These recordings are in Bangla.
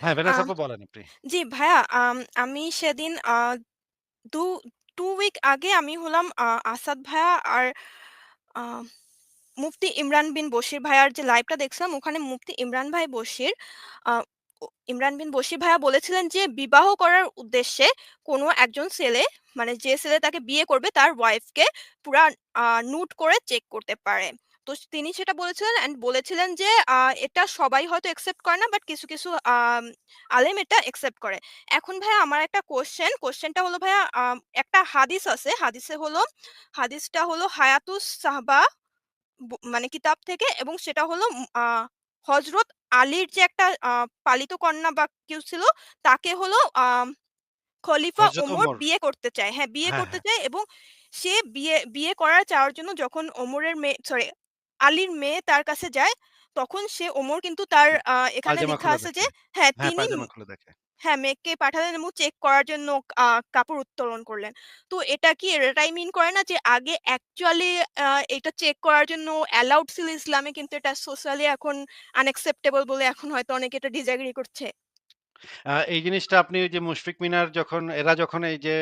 হ্যাঁ, আ আপু বলেন আপনি। জি ভাইয়া আম আমি সেদিন আ দু 2 উইক আগে আমি হলাম আ আসাদ ভাইয়া আর আ মুফতি ইমরান বিন বশির ভাইয়ার যে লাইভটা দেখছিলাম ওখানে মুফতি ইমরান ভাই বশির আ ও ইমরান বিন বশির ভাইয়া বলেছিলেন যে বিবাহ করার উদ্দেশ্যে কোনো একজন ছেলে মানে যে ছেলে তাকে বিয়ে করবে তার ওয়াইফকে পুরা আ নুড করে চেক করতে পারে। তো তিনি সেটা বলেছিলেন অ্যান্ড বলেছিলেন যে এটা সবাই হয়তো অ্যাকসেপ্ট করে না বাট কিছু, কিছু আলেম এটা অ্যাকসেপ্ট করে। এখন ভাইয়া আমার একটা কোয়েশ্চেন, কোয়েশ্চেনটা হলো ভাইয়া একটা হাদিস আছে। হাদিসে হলো হাদিসটা হলো হায়াতুস সাহাবা মানে কিতাব থেকে এবং সেটা হলো হজরত আলীর যে একটা পালিত কন্যা বা কেউ ছিল তাকে হলো খলিফা ওমর ওমর। বিয়ে করতে চায়। হ্যাঁ, বিয়ে হ্যাঁ, করতে হ্যাঁ। চায় এবং সে বিয়ে বিয়ে করার চাওয়ার জন্য যখন ওমরের মেয়ে সরি আলীর মেয়ে তার কাছে যায়, তখন সে ওমর কিন্তু তার এখানে লিখা আছে যে হ্যাঁ, হ্যাঁ, তিনি। হ্যাঁ, মেয়েকে পাঠালেন এবং চেক করার জন্য কাপড় উত্তোলন করলেন। তো এটা কি এটাই মিন করে না যে আগে অ্যাকচুয়ালি এটা চেক করার জন্য অ্যালাউড ছিল ইসলামে কিন্তু এটা সোশ্যালি এখন আনএক্সেপ্টেবল বলে এখন হয়তো অনেকে এটা ডিসএগ্রি করছে? এই জিনিসটা আপনি ওই যে মুশফিক মিনার যখন এরা যখন এই যে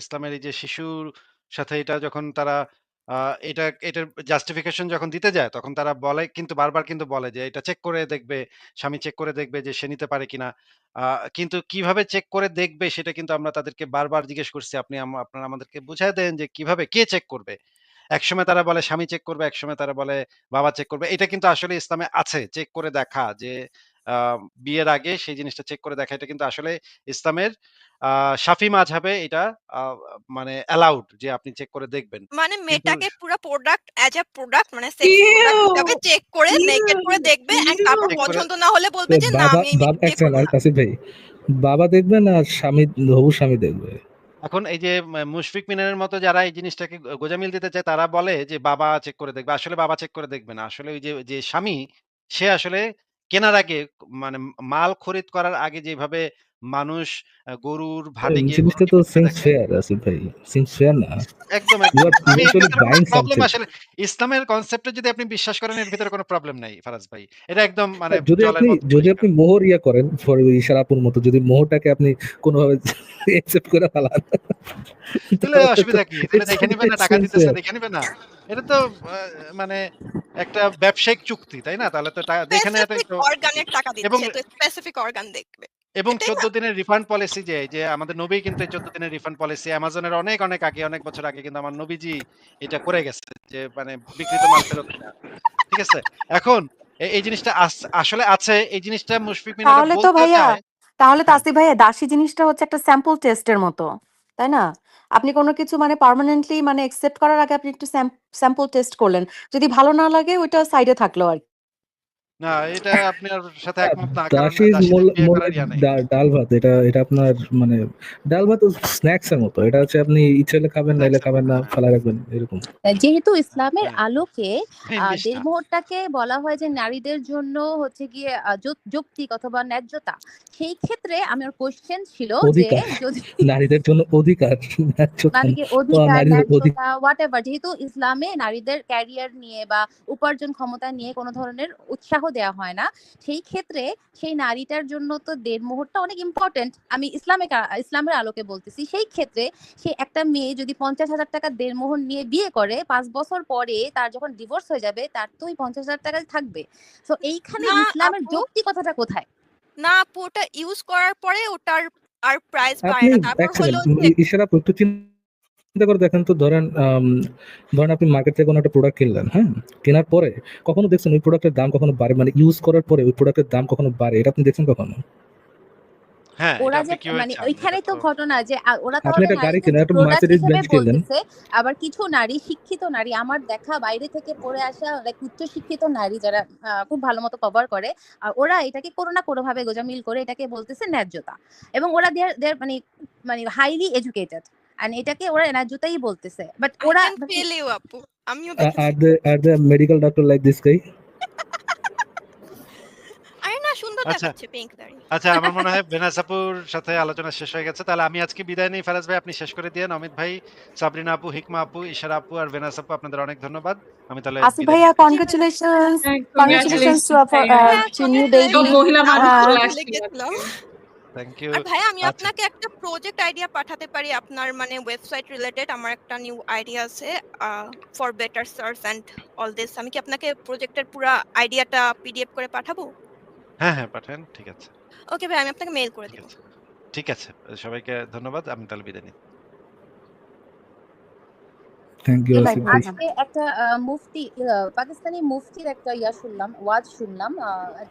ইসলামের এই যে শিশুর সাথে এটা যখন তারা এটা এটার জাস্টিফিকেশন যখন দিতে যায় তখন তারা বলে কিন্তু বারবার কিন্তু বলে যে এটা চেক করে দেখবে, স্বামী চেক করে দেখবে যে সে নিতে পারে কিনা। কিন্তু কীভাবে চেক করে দেখবে সেটা কিন্তু আমরা তাদেরকে বারবার জিজ্ঞেস করছি। আপনি আপনারা আমাদেরকে বুঝায় দেন যে কীভাবে কে চেক করবে? একসময় তারা বলে স্বামী চেক করবে, একসময় তারা বলে বাবা চেক করবে। এটা কিন্তু আসলে ইসলামে আছে। চেক করে দেখা যে বিয়ের আগে সেই জিনিসটা চেক করে দেখা। এটা কিন্তু আসলে ইসলামের শাফি মাযহাবে এটা মানে অ্যালাউড যে আপনি চেক করে দেখবেন। মানে মেয়েটাকে পুরা প্রোডাক্ট অ্যাজ আ প্রোডাক্ট মানে সেক্স চেক করে নেকেড করে দেখবে অ্যান্ড তারপর পছন্দ না হলে বলবে যে, "না আমি বাব মেয়েকে এক বিয়ে সেকেন্ড করব আ না।" আসিফ ভাই। বাবা দেখবে না স্বামী হবু স্বামী দেখবে? এখন এই যে মুশফিক মিনারের মতো যারা এই জিনিসটাকে গোজামিল দিতে চায় তারা বলে যে বাবা চেক করে দেখবে। আসলে বাবা চেক করে দেখবে না। আসলে ওই যে, যে স্বামী সে আসলে কেনার আগে মানে মাল খরিদ করার আগে যেভাবে মানুষ গরুর গিয়ে জিনিসটা তো আসিফ ভাই। না। একদম, প্রবলেম আসলে ইসলামের কনসেপ্ট যদি আপনি বিশ্বাস করেন এর ভিতরে কোনো প্রবলেম নাই ফারাজ ভাই। এটা একদম মানে যদি আপনি যদি আপনি মোহর ইয়া করেন ফর ইশারা মতো যদি মোহরটাকে আপনি কোনভাবে অ্যাকসেপ্ট করে ফেলান তাহলে অসুবিধা কি? তাহলে দেখে নিবে না, টাকা দিতেছে দেখে নিবে না? এটা তো মানে একটা ব্যবসায়িক চুক্তি, তাই না? তাহলে তো দেখে নেওয়াটাই তো অর্গানের টাকা এবং দিচ্ছে। তো স্পেসিফিক অর্গান দেখবে। এবং চোদ্দ দিনের রিফান্ড পলিসি যে, যে আমাদের নবী কিন্তু ১৪ দিনের রিফান্ড পলিসি এর অনেক, অনেক আগে, অনেক বছর আগে কিন্তু আমার নবীজি এটা করে গেছে। যে মানে বিক্রিত মাল ফেরত ঠিক আছে? এখন এই জিনিসটা আসলে আছে। এই জিনিসটা মুশফিক মিনারা তাহলে তো ভাইয়া তাহলে তো হ্যাঁ। ভাইয়া দাসী জিনিসটা হচ্ছে একটা স্যাম্পল টেস্টের মতো। তাই না? আপনি কোনো কিছু মানে পার্মানেন্টলি মানে অ্যাকসেপ্ট করার আগে আপনি একটু স্যাম্পল টেস্ট করলেন। যদি ভালো না লাগে ওইটা সাইডে থাকল আর না, এটা আপনার সাথে একমত না। ডাল ভাত এটা এটা আপনার মানে ডাল ভাত স্ন্যাকস এর মতো। এটা হচ্ছে আপনি ইচ্ছা হলে খাবেন, নাইলে খাবেন না। ফালায় রাখবেন এরকম। যেহেতু ইসলামের হ্যাঁ। আলোকে ইংলিশ বলা হয় যে নারীদের জন্য হচ্ছে গিয়ে যৌক্তিক অথবা ন্যায্যতা। সেই ক্ষেত্রে আমার কোয়েশ্চেন ছিল যে যদি নারীদের জন্য অধিকার। অধিকার, হোয়াটএভার যেহেতু ইসলামে নারীদের ক্যারিয়ার নিয়ে বা উপার্জন ক্ষমতা নিয়ে কোন ধরনের উৎসাহ দেয়া হয় না। সেই ক্ষেত্রে সেই নারীটার জন্য তো দেড়মোহরটা অনেক ইম্পোর্টেন্ট। আমি ইসলামিক আ ইসলামের আলোকে বলতেছি। সেই ক্ষেত্রে সে একটা মেয়ে যদি ৳৫০,০০০ দেড়মোহর নিয়ে বিয়ে করে পাঁচ বছর পরে তার যখন ডিভোর্স হয়ে যাবে তার তো ওই ৳৫০,০০০ থাকবে। তো এইখানে ইসলামের আপু। যৌক্তিকতাটা কোথায়? না আপু ওটা ইউজ করার পরে ওটার আর প্রাইস পায় না। তারপর হলো ইশারা একটু চিন্তা করে দেখেন তো ধরেন ধরেন আপনি মার্কেট থেকে কোন একটা প্রোডাক্ট কিনলেন, হ্যাঁ? কেনার পরে কখনো দেখছেন ওই প্রোডাক্টের দাম কখনো বাড়ে মানে ইউজ করার পরে ওই প্রোডাক্টের দাম কখনো বাড়ে। এটা আপনি দেখছেন কখনো? হ্যাঁ, ওরা যে মানে চান? তো তো ঘটনা যে ওরা আপনি একটা গাড়ি কিনলেন, একটা মার্সিডিজ হিসেবে কিনলেন। আবার কিছু নারী শিক্ষিত নারী আমার দেখা বাইরে থেকে পড়ে আসা লাইক উচ্চ শিক্ষিত নারী যারা খুব ভালো মতো কভার করে। আর ওরা এটাকে কোন না কোনভাবে গোঁজামিল করে এটাকে বলতেছে ন্যায্যতা। এবং ওরা দে আর মানে মানে হাইলি এডুকেটেড। এটাকে ওরা ন্যায্যতাই বলতেছে। বাট ওরা আপু। আমিও আ দেখেছি। are they are they medical doctor like this guy? আরে না হ্যাঁ, সুন্দর আচ্ছা। দেখাচ্ছে পিঙ্ক দাড়ি। আচ্ছা আমার মনে হয় বেনাস আপুর সাথে আলোচনা শেষ হয়ে গেছে। তাহলে আমি আজকে বিদায় নেই ফারাজ ভাই আপনি শেষ করে দিয়েন। অমিত ভাই, সাবরিনা আপু, হিকমা আপু, ইশারা আপু আর বেনাস আপু আপনাদের অনেক ধন্যবাদ। আমি তাহলে বিদায় ভাইয়া নিচ্ছি। Congratulations congratulations to. সব baby মহিলা মানুষ থ্যাংক ইউ। আর ভাইয়া আমি আচ্ছা। আপনাকে একটা প্রজেক্ট আইডিয়া পাঠাতে পারি আপনার মানে ওয়েবসাইট রিলেটেড আমার একটা নিউ আইডিয়া আছে for better search and all this আমি কি আপনাকে প্রজেক্টের পুরো আইডিয়াটা পিডিএফ করে পাঠাবো হ্যাঁ, হ্যাঁ পাঠান। ঠিক আছে। ওকে ভাই আমি আপনাকে মেইল করে দিচ্ছি ঠিক আছে। সবাইকে ধন্যবাদ। আমি তাহলে বিদায় নিচ্ছি। থ্যাংক ইউ আজকে একটা মুফতি পাকিস্তানি মুফতির একটা ইয়া শুনলাম ওয়াজ শুনলাম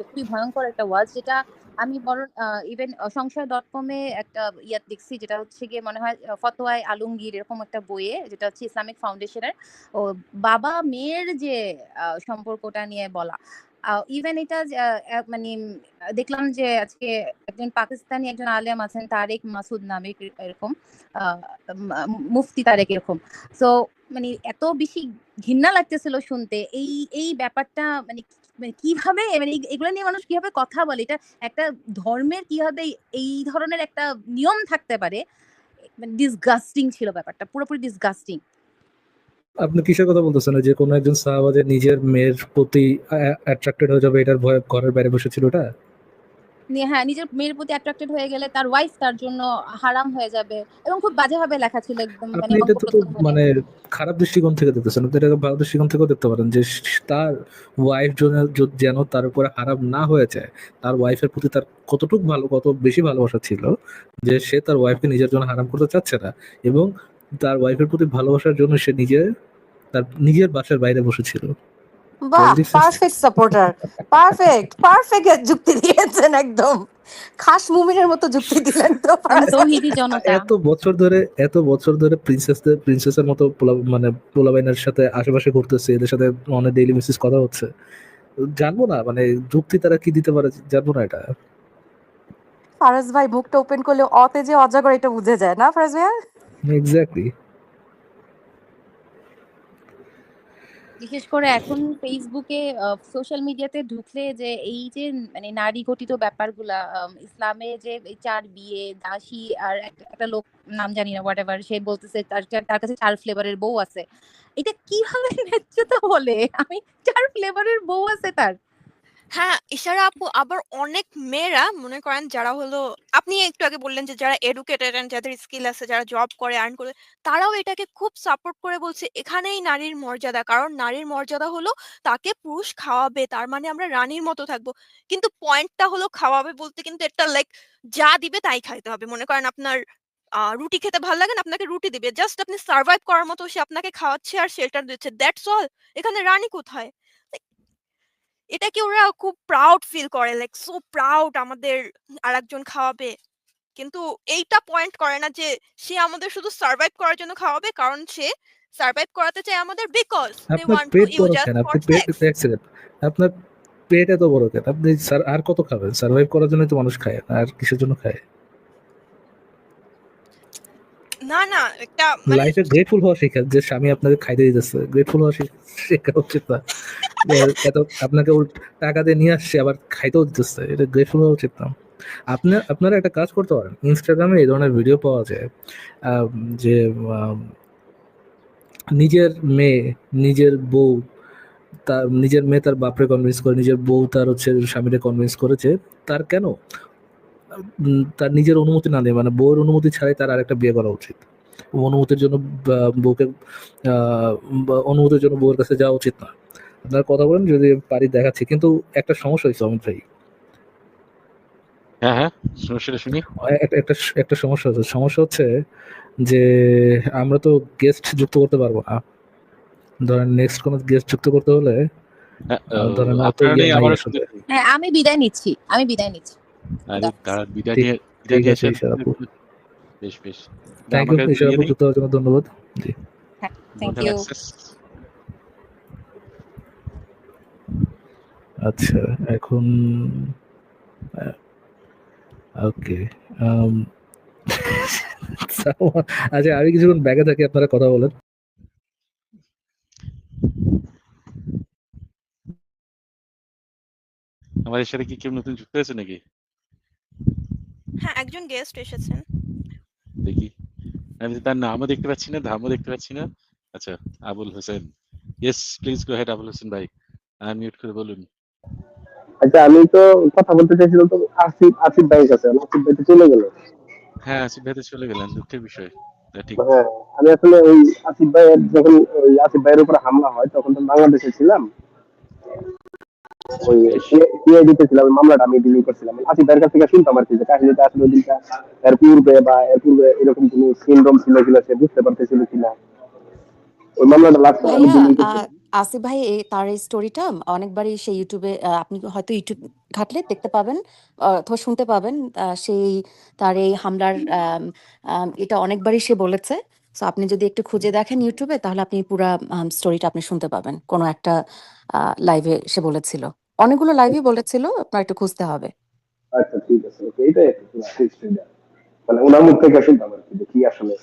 খুবই ভয়ঙ্কর একটা ওয়াজ যেটা আমি বরং ইভেন সংশয় ডট কমে একটা ইয়া দেখছি যেটা হচ্ছে গিয়ে মনে হয় ফতোয়ায় আলমগীর এরকম একটা বইয়ে যেটা হচ্ছে ইসলামিক ফাউন্ডেশনের ও বাবা মেয়ের যে সম্পর্কটা নিয়ে বলা। ইভেন এটা মানে দেখলাম যে আজকে একজন পাকিস্তানি একজন আলেম আছেন তারেক মাসুদ নামে এরকম আহ, মুফতি তারেক এরকম। সো মানে এত বেশি ঘৃণা লাগতেছিল শুনতে। এই এই ব্যাপারটা মানে মানে কীভাবে মানে এগুলো নিয়ে মানুষ কীভাবে কথা বলে? এটা একটা ধর্মের কীভাবে এই ধরনের একটা নিয়ম থাকতে পারে? মানে ডিসগাস্টিং ছিল ব্যাপারটা, পুরোপুরি ডিসগাস্টিং আপনি কিসের কথা বলতেছেন? যে কোনো একজন সাহাবা যে নিজের মেয়ের প্রতি অ্যাট্রাক্টেড হয়ে যাবে, এটার ভয় ঘরের বাইরে বসেছিল ওটা? হ্যাঁ নিজের মেয়ের প্রতি অ্যাট্রাক্টেড হয়ে গেলে তার ওয়াইফ তার জন্য হারাম হয়ে যাবে এবং খুব বাজেভাবে লেখা ছিল একদম মানে এটা তো তো মানে খারাপ দৃষ্টিকোণ থেকে দেখতেছেন আপনি এটাকে ভালো দৃষ্টিকোণ থেকেও দেখতে পারেন যে তার ওয়াইফ যেন তার উপরে হারাম না হয়ে যায় তার ওয়াইফের প্রতি তার কতটুকু ভালো কত বেশি ভালোবাসা ছিল যে সে তার ওয়াইফকে নিজের জন্য হারাম করতে চাচ্ছে না এবং তার ওয়াইফের প্রতি ভালোবাসার জন্য সে নিজে তার নিজের বাসার বাইরে বসেছিল। বাহ. পারফেক্ট সাপোর্টার পারফেক্ট পারফেক্ট যুক্তি দিয়েছেন একদম। খাস মুমিনের মতো যুক্তি দিলেন তো তৌহিদি জনতা। এত বছর ধরে এত বছর ধরে প্রিন্সেসদের প্রিন্সেসের মতো পোলা- মানে পোলাবাইনের সাথে আশেপাশে ঘুরতেছে এদের সাথে অনেক ডেইলি বেসিস কথা হচ্ছে। জানব না মানে যুক্তি তারা কি দিতে পারে জানব না এটা। ফারাজ ভাই মুখটা ওপেন করলে অতে যে অজাগর এটা বুঝে যায় না ফারাজ ভাইয়া? এক্স্যাক্টলি বিশেষ করে এখন ফেসবুকে সোশ্যাল মিডিয়াতে ঢুকলে যে এই যে মানে নারী ঘটিত ব্যাপারগুলা ইসলামে যে চার বিয়ে, দাসী আর একটা লোক, নাম জানি না হোয়াট এভার সে বলতেছে তার- তার কাছে চার ফ্লেভারের বউ আছে। এটা কীভাবে ন্যায্যতা বলে? আমি চার ফ্লেভারের বউ আছে তার। হ্যাঁ ইশারা আপু আবার অনেক মেয়েরা মনে করেন যারা হলো, আপনি একটু আগে বললেন যে যারা এডুকেটেড যাদের স্কিল আছে, যারা জব করে আর্ন করে, তারাও এটাকে খুব সাপোর্ট করে বলছে, এখানেই নারীর মর্যাদা। কারণ নারীর মর্যাদা হলো তাকে পুরুষ খাওয়াবে, তার মানে আমরা রানীর মতো থাকব। কিন্তু পয়েন্টটা হলো খাওয়াবে বলতে কিন্তু এটা লাইক যা দিবে তাই খাইতে হবে। মনে করেন আপনার রুটি খেতে ভালো লাগে না, আপনাকে রুটি দিবে। জাস্ট আপনি সার্ভাইভ করার মতো সে আপনাকে খাওয়াচ্ছে আর শেল্টার দিচ্ছে। দ্যাটস অল এখানে রানী কোথায়? এটাকে ওরা খুব প্রাউড ফিল করে লাইক সো প্রাউড আমাদের আরেকজন খাওয়াবে। কিন্তু এইটা পয়েন্ট করে না যে সে আমাদের শুধু সার্ভাইভ করার জন্য খাওয়াবে কারণ সে সার্ভাইভ করাতে চায় আমাদের বিকজ দে আপনার ওয়ান্ট টু ইউজ আপনি পেট আপনার পেট এত বড় কেন? আপনি স্যার আর কত খাবেন? সার্ভাইভ করার জন্য তো মানুষ খায় আর কিসের জন্য খায়? না না একটা লাইফে গ্রেটফুল হওয়া শেখা, যে স্বামী আপনাকে খাইতে দিতেছে গ্রেটফুল হওয়া শেখা উচিত না। এত আপনাকে টাকা দিয়ে নিয়ে আসছে, আবার খাইতেও দিতেছে, এটা গ্রেটফুল হওয়া উচিত না। আপনার আপনারা একটা কাজ করতে পারেন ইনস্টাগ্রামে এই ধরনের ভিডিও পাওয়া যায় যে নিজের মেয়ে, নিজের বউ, তার নিজের মেয়ে তার বাপরে কনভিন্স করে, নিজের বউ তার হচ্ছে স্বামীরে কনভিন্স করেছে, তার কেন? তার নিজের অনুমতি না নেই মানে বউয়ের অনুমতি ছাড়াই তার আরেকটা বিয়ে করা উচিত। অনুমতির জন্য বউকে আহ, অনুমতির জন্য বউয়ের কাছে যাওয়া উচিত না। আপনার কথা বলেন যদি পারি দেখাচ্ছি। কিন্তু একটা সমস্যা হয়েছে অমিত ভাই। হ্যাঁ হ্যাঁ সমস্যাটা শুনি একটা সমস্যা হচ্ছে সমস্যা হচ্ছে যে আমরা তো গেস্ট যুক্ত করতে পারব না। ধরেন নেক্সট কোনো গেস্ট যুক্ত করতে হলে হ্যাঁ, ধরেন ইয়ে হ্যাঁ আমি বিদায় নিচ্ছি আমি বিদায় নিচ্ছি। বেশ বেশ। থ্যাংক ইউ জন্য ধন্যবাদ। থ্যাংক ইউ আচ্ছা এখন ওকে আচ্ছা আমি কিছুক্ষণ ব্যাগে থাকি আপনারা কথা বলেন। আমার আমাদের সাথে কি কেউ নতুন যুক্ত হয়েছে নাকি? হ্যাঁ, একজন গেস্ট এসেছেন। দেখি। আমি তার নামও দেখতে পাচ্ছি না ধামও দেখতে পাচ্ছি না। আচ্ছা Abul Hossain. Yes please go head Abul Hossain ভাই। আনমিউট করে বলুন। আচ্ছা আমি তো কথা বলতে চাইছিলাম তো আসিফ আসিফ কাছে। আসিফ ভাই তো চলে গেল। হ্যাঁ আসিফ ভাই তো চলে গেলেন দুঃখের বিষয়। ঠিক। হ্যাঁ আমি আসলে ওই আসিফ ভাইয়ের যখন ওই আসিফ ভাইয়ের উপরে হামলা হয় তখন তো বাংলাদেশে ছিলাম। ওই ছিলাম মামলাটা আমি করছিলাম। আসিফ ভাইয়ের কাছ থেকে শুনতাম আর কি যে কাহিনীটা আসলে ওদিনটা এর পূর্বে বা এর পূর্বে এরকম কোনো সিনড্রোম ছিল কিনা সে বুঝতে পারতেছিল কিনা। ওই মামলাটা লাস্ট আমি ভাইয়া ডিলিট আহ, করছি। আসিফ ভাই এই- তার এই স্টোরিটা অনেকবারই সেই ইউটিউবে আপনি হয়তো ইউটিউব ঘাটলে দেখতে পাবেন অথবা শুনতে পাবেন সেই তার এই হামলার এটা অনেকবারই সে বলেছে। সো আপনি যদি একটু খুঁজে দেখেন ইউটিউবে তাহলে আপনি পুরা স্টোরিটা আপনি শুনতে পাবেন। কোনো একটা লাইভে সে বলেছিল। অনেকগুলো লাইভই বলেছিল আপনার একটু খুঁজতে হবে। আচ্ছা ঠিক আছে ওকে এটাই মানে ওনার মুখ থেকে শুনতাম আর কি যে কি আসলে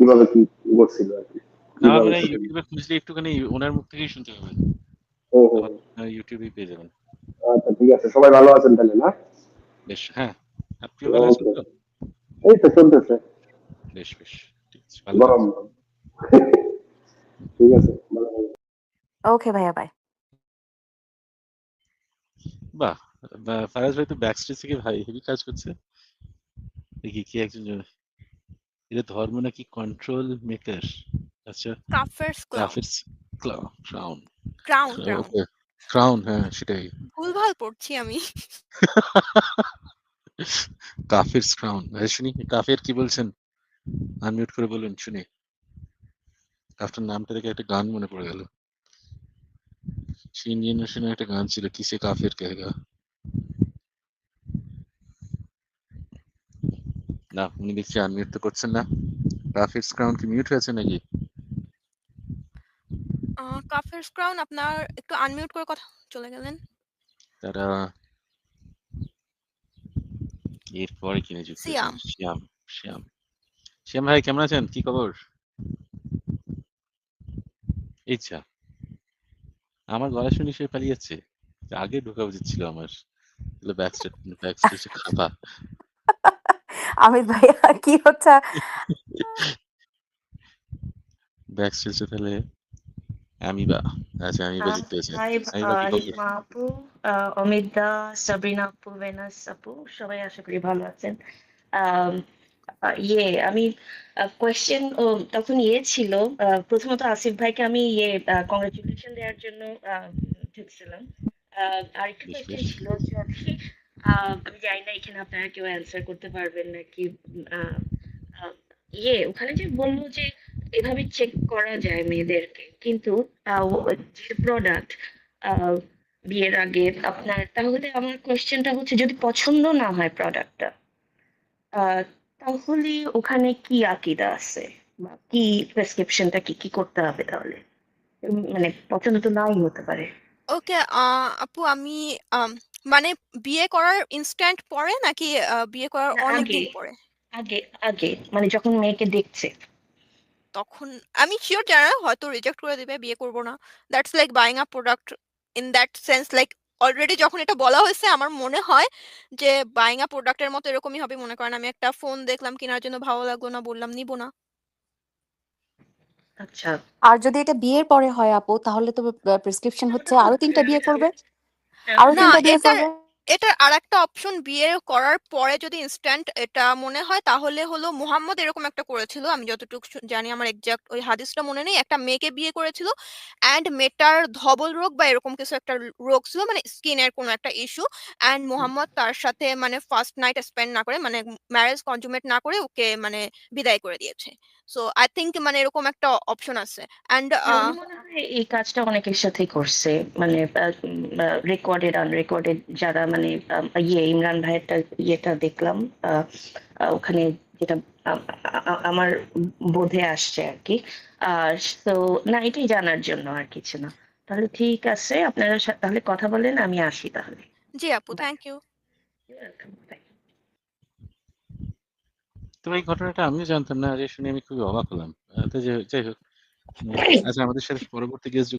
কীভাবে কি ঘটছিল আর কি না মানে ইউটিউবে খুঁজলে একটুখানি ওনার মুখ থেকেই শুনতে হবে ও, ও, ও। পেয়ে যাবেন। আচ্ছা ঠিক আছে সবাই ভালো আছেন তাহলে না? বেশ হ্যাঁ আপনিও ভালো আছেন তো? এই তো চলতেছে। বেশ বেশ ঠিক আছে ভালো ঠিক আছে ভালো। ওকে ভাইয়া বাই বাহ ফারাজ ভাই তো ব্যাক স্টেজ থেকে ভাই হেভি কাজ করছে। দেখি কি একজন এটা ধর্ম নাকি কন্ট্রোল মেকার আচ্ছা। Clown. Graphics crown crown, crown. হ্যাঁ সেটাই। ভুলভাল পড়ছি আমি। কাফির ক্রাউন শুনি কাফের কি বলছেন? আনমিউট করে বলুন শুনি। আপনার নামটা দেখে একটা গান মনে পড়ে গেল। সেই জেনারেশনের একটা গান ছিল কিসে কাফের কেগা না উনি দেখছি আনমিউট তো করছেন না। কাফির ক্রাউন কি মিউট হয়েছে নাকি? আ কাফেরস ক্রাউন আপনার একটু আনমিউট করে কথা চলে গেলেন। তারা এরপরে কিনে যুক্ত। শ্যাম শ্যাম শ্যাম ভাই কেমন আছেন? কি খবর? ইচ্ছা। আমার গলা শুনে সে পালিয়ে যাচ্ছে আগে ঢোকা উচিত ছিল আমার। ব্যাক স্টেজ ব্যাক স্টেজে খাপা আমির ভাইয়া কি হচ্ছে? ব্যাক স্টেজে তাহলে আচ্ছা জিততে আহ, খবর রিমা আপু আহ, অমিতা সাবরিনা আপু ভেনাস আপু সবাই আশা করি ভালো আছেন। আহ, ইয়ে আমি কোয়েশ্চেন তখন ইয়ে ছিল প্রথমত আসিফ ভাইকে আমি ইয়ে কংগ্রেচুলেশন দেওয়ার জন্য আহ, ঢুকছিলাম। আহ, আরেকটা কোয়েশ্চেন ছিল যদি আহ, আমি জানি না এখানে আপনারা কেউ অ্যান্সার করতে পারবেন নাকি ইয়ে ওখানে যে বলল যে এভাবে চেক করা যায় মেয়েদেরকে কিন্তু যে প্রোডাক্ট বিয়ের আগে আপনার তাহলে আমার কোয়েশ্চেনটা হচ্ছে যদি পছন্দ না হয় প্রোডাক্টটা তাহলে ওখানে কি আকিদা আছে বা কি প্রেসক্রিপশনটা কি কি করতে হবে তাহলে মানে পছন্দ তো নাই হতে পারে ওকে আপু আমি মানে বিয়ে করার ইনস্ট্যান্ট পরে নাকি বিয়ে করার অনেক দিন পরে? আগে আগে মানে যখন মেয়েকে দেখছে তখন আমি শিওর জানি না হয়তো রিজেক্ট করে দিবে বিয়ে করব না। That's like buying a product in that sense like already যখন এটা বলা হয়েছে আমার মনে হয় যে বাইং আ প্রোডাক্টের মতো এরকমই হবে। মনে করেন আমি একটা ফোন দেখলাম কেনার জন্য ভালো লাগল না বললাম নিব না। আচ্ছা। আর যদি এটা বিয়ের পরে হয় আপু তাহলে তো প্রেসক্রিপশন হচ্ছে আরও তিনটা বিয়ে করবে? আরও না তিনটা বিয়ে করবে? এটার আরেকটা অপশন বিয়ে করার পরে যদি ইনস্ট্যান্ট এটা মনে হয় তাহলে হলো মুহাম্মদ এরকম একটা করেছিল। আমি যতটুকু জানি আমার এক্সাক্ট ওই হাদিসটা মনে নেই। একটা মেয়েকে বিয়ে করেছিল অ্যান্ড মেয়েটার ধবল রোগ বা এরকম কিছু একটা রোগ ছিল মানে স্কিনের কোনো একটা ইস্যু অ্যান্ড মুহাম্মদ তার সাথে মানে ফার্স্ট নাইট স্পেন্ড না করে মানে ম্যারেজ কনজুমেট না করে ওকে মানে বিদায় করে দিয়েছে। সো আই থিঙ্ক মানে এরকম একটা অপশন আছে। অ্যান্ড আমার এই কাজটা অনেকের সাথেই করছে। মানে রেকর্ডেড আনরেকর্ডেড যারা মানে ইয়ে ইমরান ভাইয়েরটা ইয়েটা দেখলাম ওখানে যেটা আমার বোধে আসছে আর কি। আর তো না এটাই জানার জন্য আর কিছু না। তাহলে ঠিক আছে আপনারা তাহলে কথা বলেন আমি আসি তাহলে। জি আপু থ্যাংক ইউ তো এই ঘটনাটা আমিও জানতাম না যে শুনে আমি খুবই অবাক হলাম। যাই হোক আচ্ছা আমাদের সাথে পরবর্তী গেস্ট